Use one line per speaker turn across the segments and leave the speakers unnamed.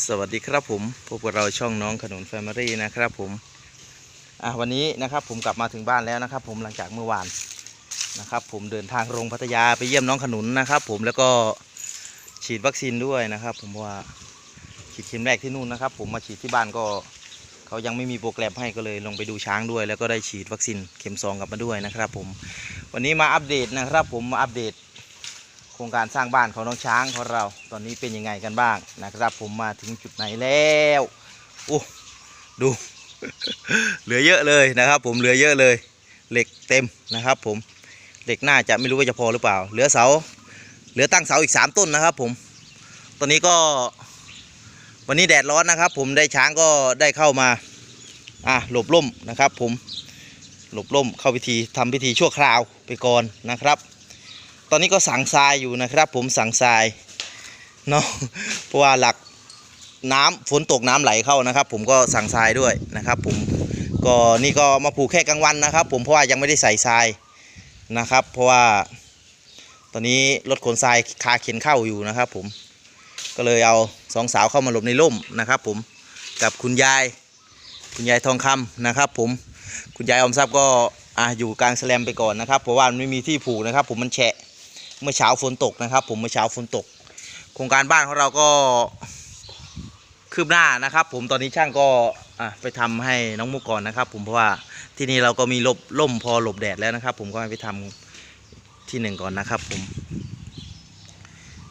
สวัสดีครับผมพบกับเราช่องน้องขนุนแฟมิลี่นะครับผมอะวันนี้นะครับผมกลับมาถึงบ้านแล้วนะครับ ผมหลังจากเมื่อวานนะครับ ผมเดินทางลงพัทยาไปเยี่ยมน้องขนุนนะครับ ผมแล้วก็ฉีดวัคซีนด้วยนะครับ ผมว่าฉีดเข็มแรกที่นู่นนะครับ ผมมาฉีดที่บ้านก็เขายังไม่มีโปรแกรมให้ก็เลยลงไปดูช้างด้วย แล้วก็ได้ฉีดวัคซีนเข็มสองกลับมาด้วยนะครับ ผมวันนี้มาอัปเดตนะครับ ผมมาอัปเดต โครงการสร้างบ้านของน้องช้างของเราตอนนี้เป็นยังไงกันบ้างนะครับ ผมมาถึงจุดไหนแล้วโอ้ดู เหลือเยอะเลยนะครับ ผมเหลือเยอะเลย เหล็กเต็มนะครับ ผมเหล็กน่าจะไม่รู้ว่าจะพอหรือเปล่า เหลือเสา เหลือตั้งเสาอีกสามต้นนะครับ ผม ตอนนี้ก็วันนี้แดดร้อนนะครับ ผมได้ช้างก็ได้เข้ามาอะหลบร่มนะครับ ผมหลบร่มเข้าพิธีทำพิธีชั่วคราวไปก่อนนะครับ ตอนนี้ก็สั่งทรายอยู่นะครับ ผมสั่งทรายเนาะเพราะว่าหลักน้ำฝนตกน้ำไหลเข้านะครับ ผมก็สั่งทรายด้วยนะครับ ผมก็นี่ก็มาผูกแค่กลางวันนะครับ ผมเพราะว่ายังไม่ได้ใส่ทรายนะครับ เพราะว่าตอนนี้รถขนทรายคาเข็นเข้าอยู่นะครับ ผมก็เลยเอาสองสาวเข้ามาหลบในร่มนะครับ ผมกับคุณยาย คุณยายทองคำนะครับ ผมคุณยายอมทรัพย์ก็อะอยู่กลางแสลมไปก่อนนะครับ เพราะว่ามันไม่มีที่ผูกนะครับ ผมมันแฉะ เมื่อเช้าฝนตกนะครับ ผมเมื่อเช้าฝนตก โครงการบ้านของเราก็คืบหน้านะครับ ผมตอนนี้ช่างก็ไปทำให้น้องมุกก่อนนะครับ ผมเพราะว่าที่นี่เราก็มีลบล่มพอหลบแดดแล้วนะครับ ผมก็ให้ไปทำที่หนึ่งก่อนนะครับ ผม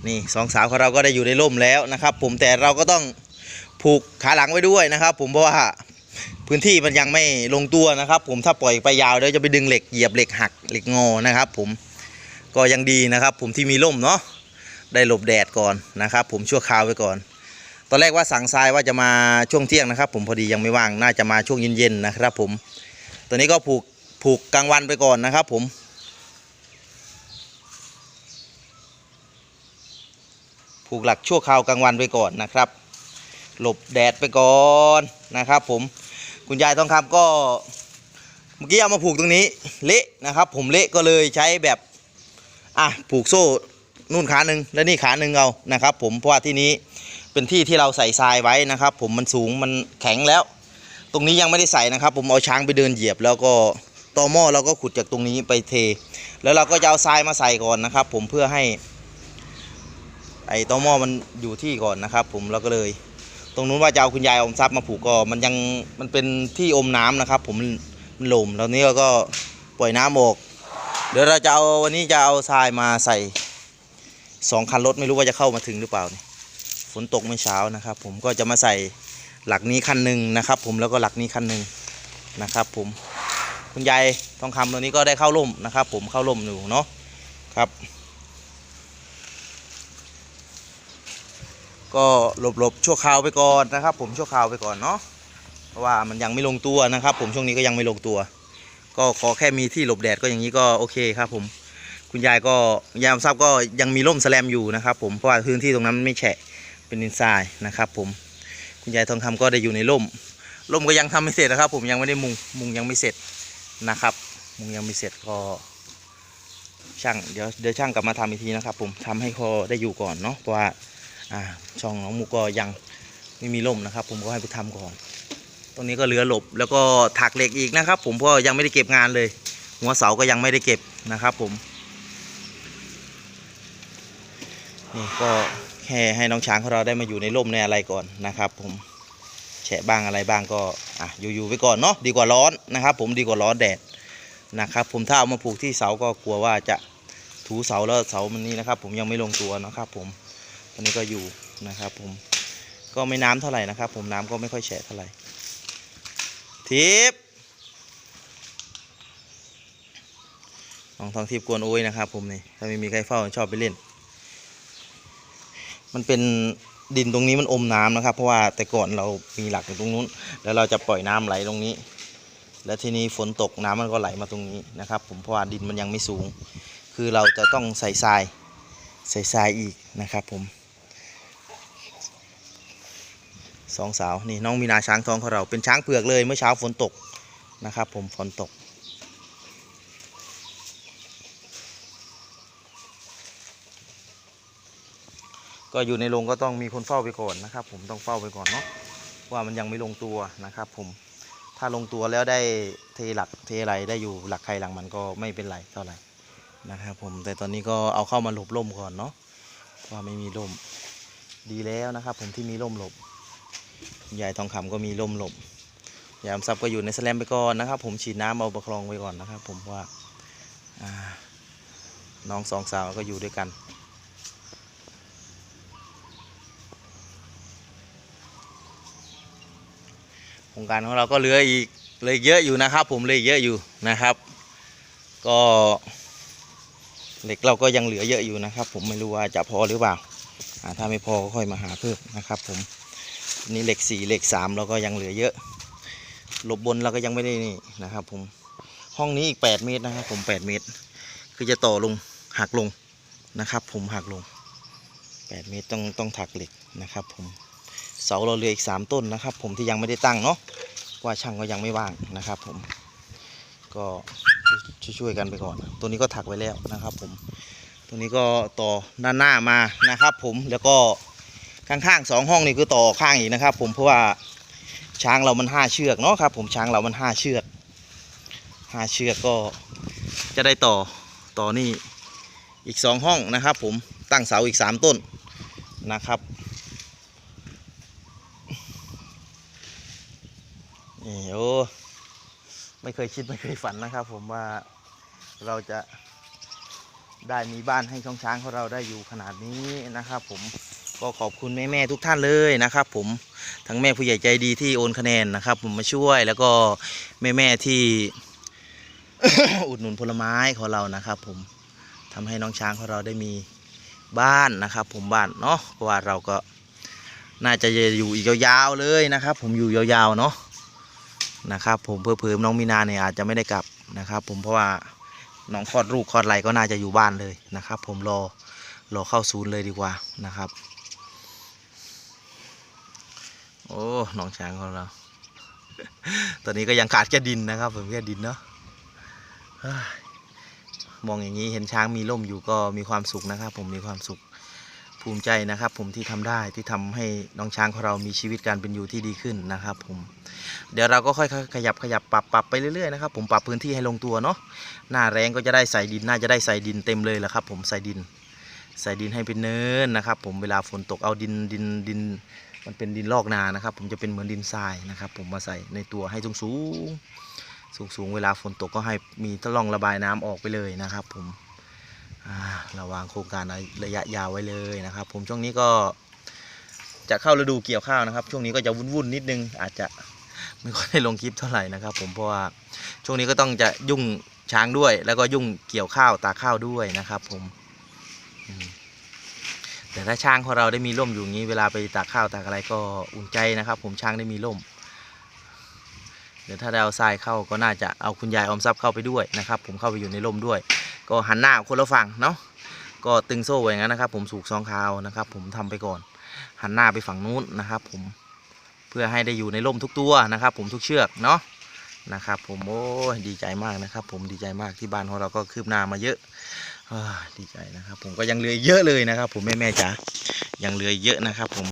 นี่สองสาวของเราก็ได้อยู่ในร่มแล้วนะครับ ผมแต่เราก็ต้องผูกขาหลังไว้ด้วยนะครับ ผมเพราะว่าพื้นที่มันยังไม่ลงตัวนะครับ ผมถ้าปล่อยไปยาวเดี๋ยวจะไปดึงเหล็กเหยียบเหล็กหักเหล็กงอนะครับ ผม ก็ยังดีนะครับ ผมที่มีร่มเนาะได้หลบแดดก่อนนะครับ ผมชั่วคราวไปก่อน ตอนแรกว่าสั่งทรายว่าจะมาช่วงเที่ยงนะครับ ผมพอดียังไม่ว่างน่าจะมาช่วงเย็นๆนะครับ ผมตอนนี้ก็ผูกผูกกลางวันไปก่อนนะครับ ผมผูกหลักชั่วคราวกลางวันไปก่อนนะครับ หลบแดดไปก่อนนะครับ ผมคุณยายทองคำก็เมื่อกี้เอามาผูกตรงนี้เละนะครับ ผมเละก็เลยใช้แบบ อะผูกโซ่นู่นขาหนึ่งและนี่ขาหนึ่งเอานะครับ ผมเพราะว่าที่นี้เป็นที่ที่เราใส่ทรายไว้นะครับ ผมมันสูงมันแข็งแล้ว ตรงนี้ยังไม่ได้ใส่นะครับ ผมเอาช้างไปเดินเหยียบ แล้วก็ตอหม้อเราก็ขุดจากตรงนี้ไปเท แล้วเราก็จะเอาทรายมาใส่ก่อนนะครับ ผมเพื่อให้ ไอ้ตอหม้อมันอยู่ที่ก่อนนะครับ ผมเราก็เลย ตรงนู้นว่าจะเอาคุณยายอมทรัพย์มาผูกก็มันยังมันเป็นที่อมน้ำนะครับ ผมมันหล่มแล้วนี้เราก็ปล่อยน้ำออก เดี๋ยวเราจะเอาวันนี้จะเอาทรายมาใส่สองคันรถไม่รู้ว่าจะเข้ามาถึงหรือเปล่านี่ฝนตกเมื่อเช้านะครับ ผมก็จะมาใส่หลักนี้คันหนึ่งนะครับ ผมแล้วก็หลักนี้คันหนึ่งนะครับ ผมคุณยายทองคำตัวนี้ก็ได้เข้าร่มนะครับ ผมเข้าร่มอยู่เนาะครับ ก็หลบๆชั่วคราวไปก่อนนะครับ ผมชั่วคราวไปก่อนเนาะเพราะว่ามันยังไม่ลงตัวนะครับ ผมช่วงนี้ก็ยังไม่ลงตัว ก็ขอแค่มีที่หลบแดดก็อย่างนี้ก็โอเคครับผม คุณยายก็ยายอมทรัพย์ก็ยังมีร่มแสลมอยู่นะครับ ผมเพราะว่าพื้นที่ตรงนั้นไม่แฉะเป็นดินทรายนะครับ ผม คุณยายทองคำก็ได้อยู่ในร่มร่มก็ยังทำไม่เสร็จนะครับ ผมยังไม่ได้มุงมุงยังไม่เสร็จนะครับ มุงยังไม่เสร็จก็ช่างเดี๋ยวเดี๋ยวช่างกลับมาทำอีกทีนะครับ ผมทำให้เขาได้อยู่ก่อนเนาะเพราะว่าช่องน้องมุกก็ยังไม่มีร่มนะครับ ผมก็ให้ไปทำก่อน ตรงนี้ก็เหลือหลบแล้วก็ถักเหล็กอีกนะครับ ผมเพราะยังไม่ได้เก็บงานเลย หัวเสาก็ยังไม่ได้เก็บนะครับ ผมนี่ก็แค่ให้น้องช้างของเราได้มาอยู่ในร่มในอะไรก่อนนะครับ ผมแฉะบ้างอะไรบ้างก็อะอยู่ๆไปก่อนเนาะดีกว่าร้อนนะครับ ผมดีกว่าร้อนแดดนะครับ ผมถ้าเอามาผูกที่เสาก็กลัวว่าจะถูเสาแล้วเสามันนี้นะครับ ผมยังไม่ลงตัวนะครับ ผมตอนนี้ก็อยู่นะครับ ผมก็ไม่น้ำเท่าไหร่นะครับ ผมน้ำก็ไม่ค่อยแฉะเท่าไหร่ ทิพย์น้องทองทิพย์กวนโอ้ยนะครับผมนี่ถ้าไม่มีใครเฝ้าชอบไปเล่น มันเป็นดินตรงนี้มันอมน้ำนะครับ เพราะว่าแต่ก่อนเรามีหลักอยู่ตรงนู้น แล้วเราจะปล่อยน้ำไหลตรงนี้ แล้วทีนี้ฝนตกน้ำมันก็ไหลมาตรงนี้นะครับ ผมเพราะว่าดินมันยังไม่สูง คือเราจะต้องใส่ทรายใส่ทรายอีกนะครับผม สองสาวนี่น้องมีนาช้างทองของเราเป็นช้างเผือกเลยเมื่อเช้าฝนตกนะครับ ผมฝนตก ก็อยู่ในโรงก็ต้องมีคนเฝ้าไปก่อนนะครับ ผมต้องเฝ้าไปก่อนเนาะว่ามันยังไม่ลงตัวนะครับ ผมถ้าลงตัวแล้วได้เทหลักเทอะไรได้อยู่หลักใครหลังมันก็ไม่เป็นไรเท่าไหร่นะครับ ผมแต่ตอนนี้ก็เอาเข้ามาหลบร่มก่อนเนาะว่าไม่มีร่มดีแล้วนะครับ ผมที่มีร่มหลบ ยายทองคำก็มีร่มหลบยายอมทรัพย์ก็อยู่ในแสลมไปก่อนนะครับ ผมฉีดน้ำเอาประคองไว้ก่อนนะครับ ผมว่าน้องสองสาวก็อยู่ด้วยกัน โครงการของเราก็เหลืออีกเหลยเยอะอยู่นะครับ ผมเหลยเยอะอยู่นะครับ ก็เหล็กเราก็ยังเหลือเยอะอยู่นะครับ ผมไม่รู้ว่าจะพอหรือเปล่าถ้าไม่พอก็ค่อยมาหาเพิ่มนะครับ ผม นี่เหล็กสี่เหล็กสามเราก็ยังเหลือเยอะหลบบนเราก็ยังไม่ได้นี่นะครับ ผมห้องนี้อีก8เมตรนะครับ ผม8เมตร คือจะต่อลงหักลงนะครับ ผมหักลง8เมตรต้องต้องถักเหล็กนะครับ ผมเสาเราเหลืออีก3ต้นนะครับ ผมที่ยังไม่ได้ตั้งเนาะว่าช่างก็ยังไม่ว่างนะครับ ผมก็ช่วยๆกันไปก่อน ตัวนี้ก็ถักไว้แล้วนะครับ ผมตัวนี้ก็ต่อด้านหน้ามานะครับ ผมแล้วก็ ข้างๆสองห้องนี่คือต่อข้างอีกนะครับ ผมเพราะว่าช้างเรามันห้าเชือกเนาะครับ ผมช้างเรามันห้าเชือกห้าเชือกก็จะได้ต่อต่อนี่อีกสองห้องนะครับ ผมตั้งเสาอีกสามต้นนะครับนี่โอ้ไม่เคยคิดไม่เคยฝันนะครับ ผมว่าเราจะได้มีบ้านให้ช่องช้างของเราได้อยู่ขนาดนี้นะครับ ผม ก็ขอบคุณแม่ๆทุกท่านเลยนะครับ ผมทั้งแม่ผู้ใหญ่ใจดีที่โอนคะแนนนะครับ ผมมาช่วยแล้วก็แม่ๆที่ อุดหนุนผลไม้ของเรานะครับ ผมทำให้น้องช้างของเราได้มีบ้านนะครับ ผมบ้านเนาะเพราะว่าเราก็น่าจะอยู่อีกยาวๆเลยนะครับ ผมอยู่ยาวๆเนาะนะครับ ผมเพื่อเพิ่มน้องมีนาเนี่ยอาจจะไม่ได้กลับนะครับ ผมเพราะว่าน้องคลอดลูกคลอดไรก็น่าจะอยู่บ้านเลยนะครับ ผมรอรอเข้าศูนย์เลยดีกว่านะครับ โอ้น้องช้างของเรา ตอนนี้ก็ยังขาดแค่ดินนะครับผมแค่ดินเนาะมองอย่างนี้เห็นช้างมีร่มอยู่ก็มีความสุขนะครับ ผมมีความสุขภูมิใจนะครับ ผมที่ทำได้ที่ทำให้น้องช้างของเรามีชีวิตการเป็นอยู่ที่ดีขึ้นนะครับ ผม เดี๋ยวเราก็ค่อยขยับขยับปรับปรับไปเรื่อยๆนะครับ ผมปรับพื้นที่ให้ลงตัวเนาะหน้าแรงก็จะได้ใส่ดินน่าจะได้ใส่ดินเต็มเลยแหละครับ ผมใส่ดิน ใส่ดินให้เป็นเนินนะครับ ผมเวลาฝนตกเอาดินดินดิน มันเป็นดินลอกนานะครับ ผมจะเป็นเหมือนดินทรายนะครับ ผมมาใส่ในตัวให้สูงสูงสูงสูงเวลาฝนตกก็ให้มีตะล่องระบายน้ำออกไปเลยนะครับ ผมอ่าเราวางโครงการระยะยาวไว้เลยนะครับ ผมช่วงนี้ก็จะเข้าฤดูเกี่ยวข้าวนะครับ ช่วงนี้ก็จะวุ่นๆนิดนึง อาจจะไม่ค่อยได้ลงคลิปเท่าไหร่นะครับ ผมเพราะว่าช่วงนี้ก็ต้องจะยุ่งช้างด้วย แล้วก็ยุ่งเกี่ยวข้าวตาข้าวด้วยนะครับ ผมม แต่ถ้าช้างของเราได้มีร่มอยู่อย่างนี้เวลาไปตากข้าวตากอะไรก็อุ่นใจนะครับ ผมช้างได้มีร่มเดี๋ยวถ้าได้เอาทรายเข้าก็น่าจะเอาคุณยายอมทรัพย์เข้าไปด้วยนะครับ ผมเข้าไปอยู่ในร่มด้วย ก็หันหน้าคนละฝั่งเนาะก็ตึงโซ่ไว้งั้นนะครับ ผมสูกซองคาวนะครับ ผมทำไปก่อน หันหน้าไปฝั่งนู้นนะครับ ผมเพื่อให้ได้อยู่ในร่มทุกตัวนะครับ ผมทุกเชือกเนาะนะครับ ผมโอ้ยดีใจมากนะครับ ผมดีใจมากที่บ้านของเราก็คืบหน้ามาเยอะ ดีใจนะครับ ผมก็ยังเหลือเยอะเลยนะครับ ผมแม่แม่จ๋ายังเหลือเยอะนะครับ ผม